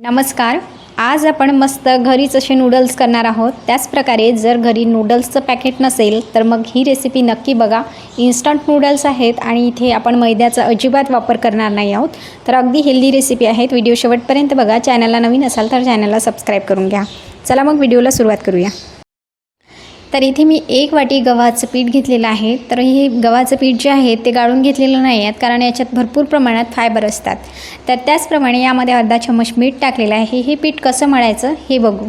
नमस्कार. आज आपण मस्त घरीच असे नूडल्स करणार आहोत. त्याचप्रकारे जर घरी नूडल्सचं पॅकेट नसेल तर मग ही रेसिपी नक्की बघा. इन्स्टंट नूडल्स आहेत आणि इथे आपण मैद्याचा अजिबात वापर करणार नाही आहोत. तर अगदी हेल्दी रेसिपी आहेत. व्हिडिओ शेवटपर्यंत बघा. चॅनलला नवीन असाल तर चॅनलला सबस्क्राईब करून घ्या. चला मग व्हिडिओला सुरुवात करूया. तर इथे मी एक वाटी गव्हाचं पीठ घेतलेलं आहे. तर हे गव्हाचं पीठ जे आहे ते गाळून घेतलेलं नाही आहेत कारण याच्यात भरपूर प्रमाणात फायबर असतात. तर त्याचप्रमाणे यामध्ये अर्धा चम्मच मीठ टाकलेलं आहे. हे पीठ कसं मळायचं हे बघू.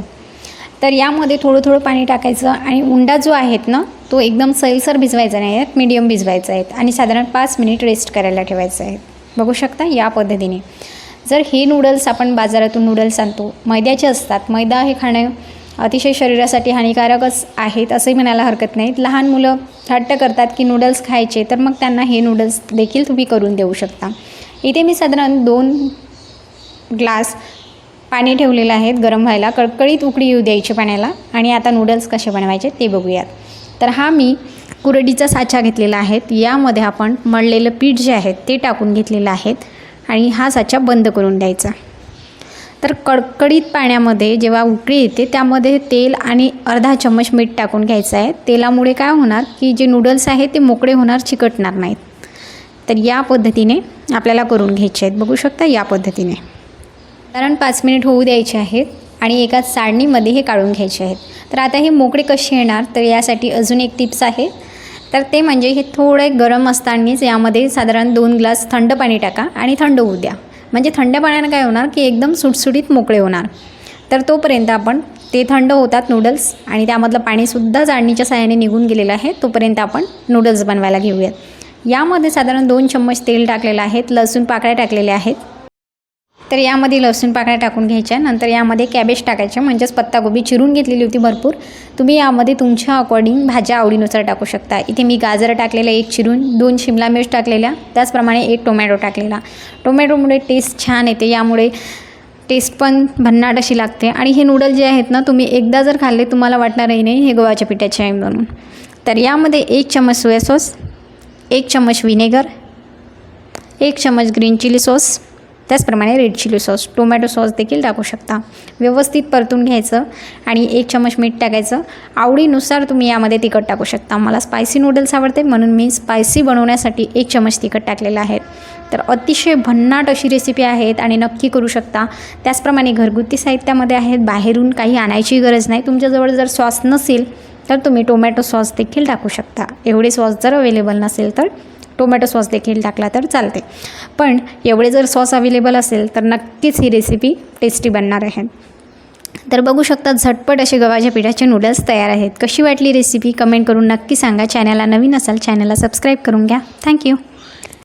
तर यामध्ये थोडं थोडं पाणी टाकायचं आणि उंडा जो आहेत ना तो एकदम सैलसर भिजवायचा नाही आहेत. मीडियम भिजवायचा आहेत. आणि साधारण पाच मिनिट रेस्ट करायला ठेवायचं आहे बघू शकता या पद्धतीने. जर हे नूडल्स आपण बाजारातून नूडल्स आणतो मैद्याचे असतात. मैदा हे खाणं अतिशय शरीरासाठी हानिकारकच आहेत असंही म्हणायला हरकत नाहीत. लहान मुलं हट्ट करतात की नूडल्स खायचे तर मग त्यांना हे नूडल्स देखील तुम्ही करून देऊ शकता. इथे मी साधारण दोन ग्लास पाणी ठेवलेलं आहेत गरम व्हायला. कळकळीत उकडी येऊ द्यायची पाण्याला आणि आता नूडल्स कसे बनवायचे ते बघूयात. तर हा मी कुरडीचा साचा घेतलेला आहे. यामध्ये आपण मळलेलं पीठ जे आहे ते टाकून घेतलेलं आहेत आणि हा साचा बंद करून द्यायचा. तर कडकडीत पाण्यामध्ये जेव्हा उकळी येते त्यामध्ये तेल आणि अर्धा चम्मच मीठ टाकून घ्यायचं आहे. तेलामुळे काय होणार की जे नूडल्स आहेत ते मोकळे होणार चिकटणार नाहीत. तर या पद्धतीने आपल्याला करून घ्यायचे आहेत. बघू शकता या पद्धतीने. कारण पाच मिनिट होऊ द्यायचे आहेत आणि एका साडणीमध्ये हे काढून घ्यायचे आहेत. तर आता हे मोकळे कसे येणार? तर यासाठी अजून एक टिप्स आहे. तर ते म्हणजे हे थोडे गरम असतानाच यामध्ये साधारण दोन ग्लास थंड पाणी टाका आणि थंड होऊ द्या. म्हणजे थंड पाण्यानं काय होणार की एकदम सुटसुटीत मोकळे होणार. तर तोपर्यंत आपण ते थंड होतात नूडल्स आणि त्यामधलं पाणीसुद्धा जाळणीच्या साह्याने निघून गेलेलं आहे. तोपर्यंत आपण नूडल्स बनवायला घेऊयात. यामध्ये साधारण दोन चम्मच तेल टाकलेलं आहेत लसूण पाकळ्या टाकलेल्या आहेत. तर यामध्ये लसूण पाकळ्या टाकून घ्यायच्या. नंतर यामध्ये कॅबेज टाकायच्या म्हणजेच पत्तागोबी चिरून घेतलेली होती भरपूर. तुम्ही यामध्ये तुमच्या अकॉर्डिंग भाज्या आवडीनुसार टाकू शकता. इथे मी गाजर टाकलेलं एक चिरून दोन शिमला मिर्च टाकलेल्या त्याचप्रमाणे एक टोमॅटो टाकलेला. टोमॅटोमुळे टेस्ट छान येते यामुळे टेस्ट पण भन्नाट अशी लागते. आणि हे नूडल जे आहेत ना तुम्ही एकदा जर खाल्ले तुम्हाला वाटणारही नाही हे गव्हाच्या पिठाचे आहे म्हणून. तर यामध्ये एक चम्मच सोया सॉस एक चम्मच विनेगर एक चम्मच ग्रीन चिली सॉस त्याचप्रमाणे red chilli sauce tomato sauce देखील टाकू शकता. व्यवस्थित परतून घ्यायचं आणि एक चम्मच मीठ टाकायचं. आवडीनुसार तुम्ही यामध्ये तिखट टाकू शकता. मला स्पायसी नूडल्स आवडते म्हणून मी स्पायसी बनवण्यासाठी एक चमच तिखट टाकलेलं आहे. तर अतिशय भन्नाट अशी रेसिपी आहेत आणि नक्की करू शकता. त्याचप्रमाणे घरगुती साहित्यामध्ये आहेत. बाहेरून काही आणायची गरज नाही. तुमच्याजवळ जर सॉस नसेल तर तुम्ही टोमॅटो सॉस देखील टाकू शकता. एवढे सॉस जर अवेलेबल नसेल तर टोमॅटो सॉस देखील टाकला तर चालते. पण एवढे जर सॉस अवेलेबल असेल तर नक्कीच ही रेसिपी टेस्टी बनणार आहे. तर बघू शकता झटपट असे गव्हाच्या पिठाचे नूडल्स तयार आहेत. कशी वाटली रेसिपी कमेंट करून नक्की सांगा. चॅनलला नवीन असाल चॅनलला सबस्क्राईब करून घ्या. थँक्यू